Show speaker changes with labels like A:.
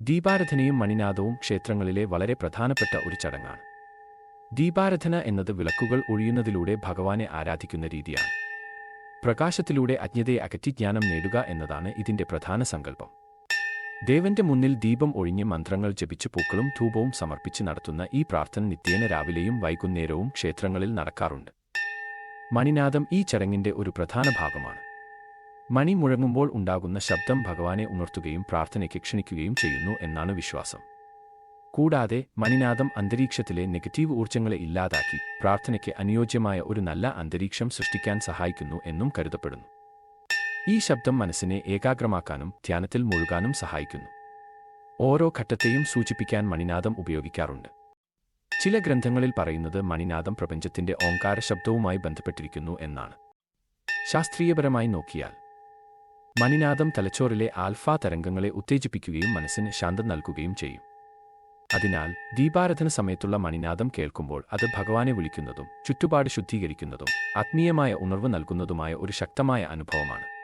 A: ദീപാരാധനയും മണിനാദവും ക്ഷേത്രങ്ങളിലെ വളരെ പ്രധാനപ്പെട്ട ഒരു ചടങ്ങാണ്. ദീപാരാധന എന്നത് വിളക്കുകൾ ഒഴിയുന്നതിലൂടെ ഭഗവാനെ ആരാധിക്കുന്ന രീതിയാണ്. പ്രകാശത്തിലൂടെ അജ്ഞതയെ അകറ്റി ജ്ഞാനം നേടുക എന്നതാണ് ഇതിന്റെ പ്രധാന സങ്കല്പം. ദേവന്റെ മുന്നിൽ ദീപം ഒഴിഞ്ഞ് മന്ത്രങ്ങൾ ജപിച്ച് പൂക്കളും ധൂപവും സമർപ്പിച്ച് നടത്തുന്ന ഈ പ്രാർത്ഥന നിത്യേന രാവിലെയും വൈകുന്നേരവും ക്ഷേത്രങ്ങളിൽ നടക്കാറുണ്ട്. മണിനാദം ഈ ചടങ്ങിന്റെ ഒരു പ്രധാന ഭാഗമാണ്. മണി മുഴങ്ങുമ്പോൾ ഉണ്ടാകുന്ന ശബ്ദം ഭഗവാനെ ഉണർത്തുകയും പ്രാർത്ഥനയ്ക്ക് ക്ഷണിക്കുകയും ചെയ്യുന്നു എന്നാണ് വിശ്വാസം. കൂടാതെ മണിനാദം അന്തരീക്ഷത്തിലെ നെഗറ്റീവ് ഊർജങ്ങളെ ഇല്ലാതാക്കി പ്രാർത്ഥനയ്ക്ക് അനുയോജ്യമായ ഒരു നല്ല അന്തരീക്ഷം സൃഷ്ടിക്കാൻ സഹായിക്കുന്നു എന്നും കരുതപ്പെടുന്നു. ഈ ശബ്ദം മനസ്സിനെ ഏകാഗ്രമാക്കാനും ധ്യാനത്തിൽ മുഴുകാനും സഹായിക്കുന്നു. ഓരോ ഘട്ടത്തെയും സൂചിപ്പിക്കാൻ മണിനാദം ഉപയോഗിക്കാറുണ്ട്. ചില ഗ്രന്ഥങ്ങളിൽ പറയുന്നത് മണിനാദം പ്രപഞ്ചത്തിന്റെ ഓങ്കാര ശബ്ദവുമായി ബന്ധപ്പെട്ടിരിക്കുന്നു എന്നാണ്. ശാസ്ത്രീയപരമായി നോക്കിയാൽ മണിനാദം തലച്ചോറിലെ ആൽഫ തരംഗങ്ങളെ ഉത്തേജിപ്പിക്കുകയും മനസ്സിന് ശാന്തം നൽകുകയും ചെയ്യും. അതിനാൽ ദീപാരാധന സമയത്തുള്ള മണിനാദം കേൾക്കുമ്പോൾ അത് ഭഗവാനെ വിളിക്കുന്നതും ചുറ്റുപാട് ശുദ്ധീകരിക്കുന്നതും ആത്മീയമായ ഉണർവ് നൽകുന്നതുമായ ഒരു ശക്തമായ അനുഭവമാണ്.